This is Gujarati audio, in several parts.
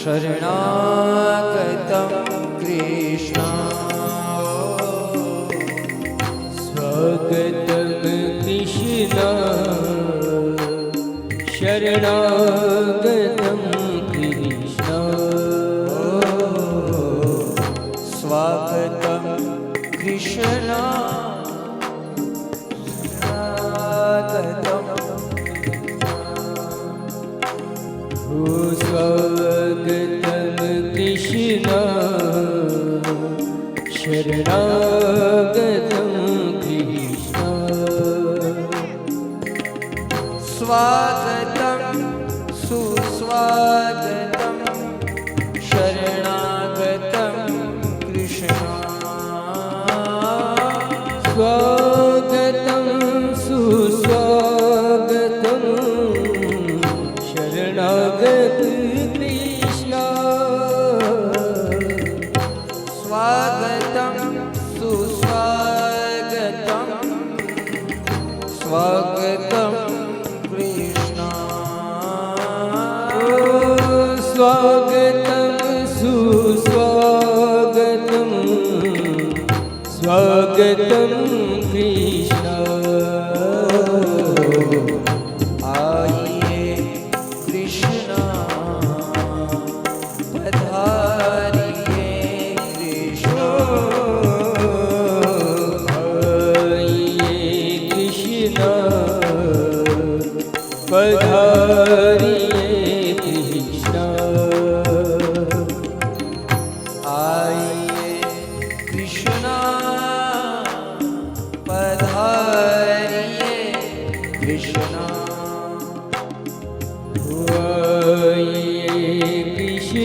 શરણાગતમ કૃષ્ણ સ્વગતમ કૃષ્ણ શરણાગતમ કૃષ્ણ સ્વાગતમ કૃષ્ણ સુસ્વાગતમ સુસ્વાગતમ શરણાગતમ કૃષ્ણ સ્વાગતમ સુસ્વાગતમ શરણાગત કૃષ્ણ સ્વાગતમ સુસ્વાગતમ સ્વાગત ભગતમ કૃષ્ણ આયે કૃષ્ણ પધારીએ કૃષ્ણ આયે Krishna પધારીએ Krishna Hoye Krishna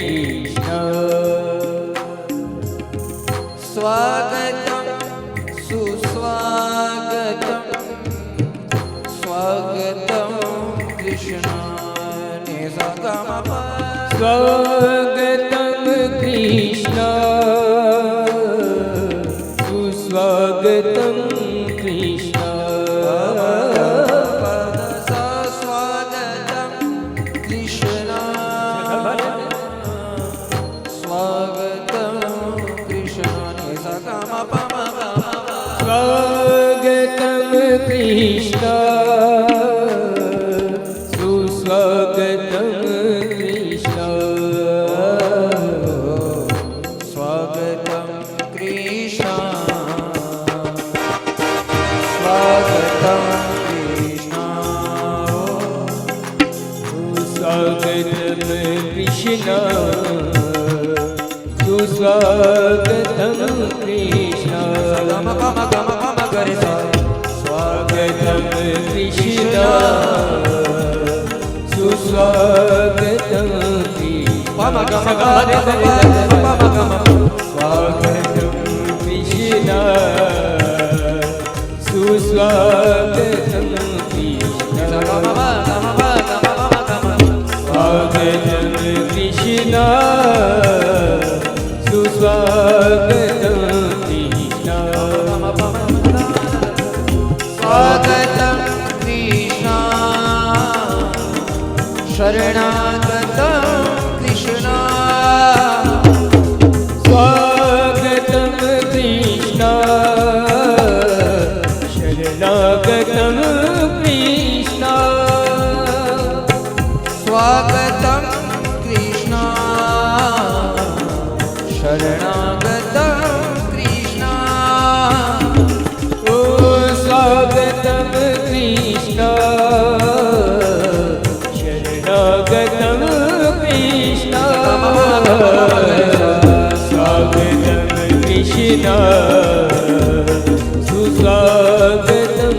Krishna Swagatam Swagatam Krishna Swagatam Krishna तं कृष्ण पदसा स्वागतं कृष्ण કૃષ્ણ ગમ ગમ ગમ ગમ કરતા સ્વાગતમ કૃષ્ણ સુસ્વાગતમ પમ ગમ ગમ ગમ ગમ સ્વાગતમ કૃષ્ણ સુસ્વાગતમ કૃષ્ણ સુસ્વાગતમ સ્વાગતમ કૃષ્ણ સુસ્વાગતમ શરણાગતમ કૃષ્ણ શરણાગતમ કૃષ્ણ સ્વાગતમ કૃષ્ણ સુસ્વાગતમ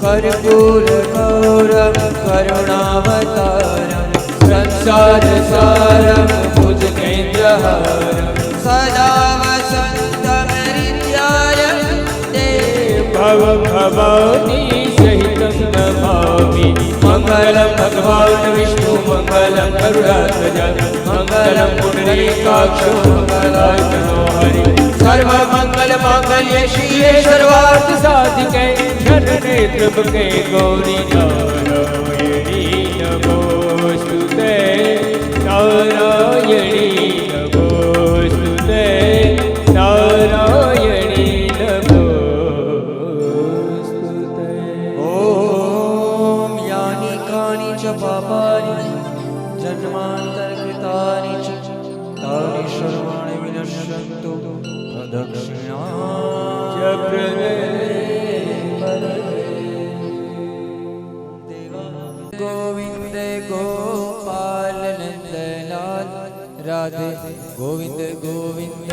કર્પૂર કૌર કરુણાવતાર સંસાર સાર ભુજ કેન્દ્ર સદા ભવની સહિત નમામી મંગલમ ભગવાન વિષ્ણુ મંગલમ ગરુડાત્મજ મંગલમ પુનરીકાક્ષ મંગલાય હરિ સર્વ મંગલ માંગલ્ય શિવે સર્વાર્થ સાધિકે જનને ત્રભકે ગૌરી નારાયણી च पापानि जन्मान्तर्कृतानि च तानि सर्वाणि विनश्यन्तु प्रदक्षिणा गोविन्दे गोपाल नन्दलाल राधे गोविन्द गोविन्द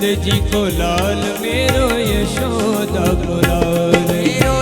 नंद जी को लाल मेरो यशोदा को लाल मेरो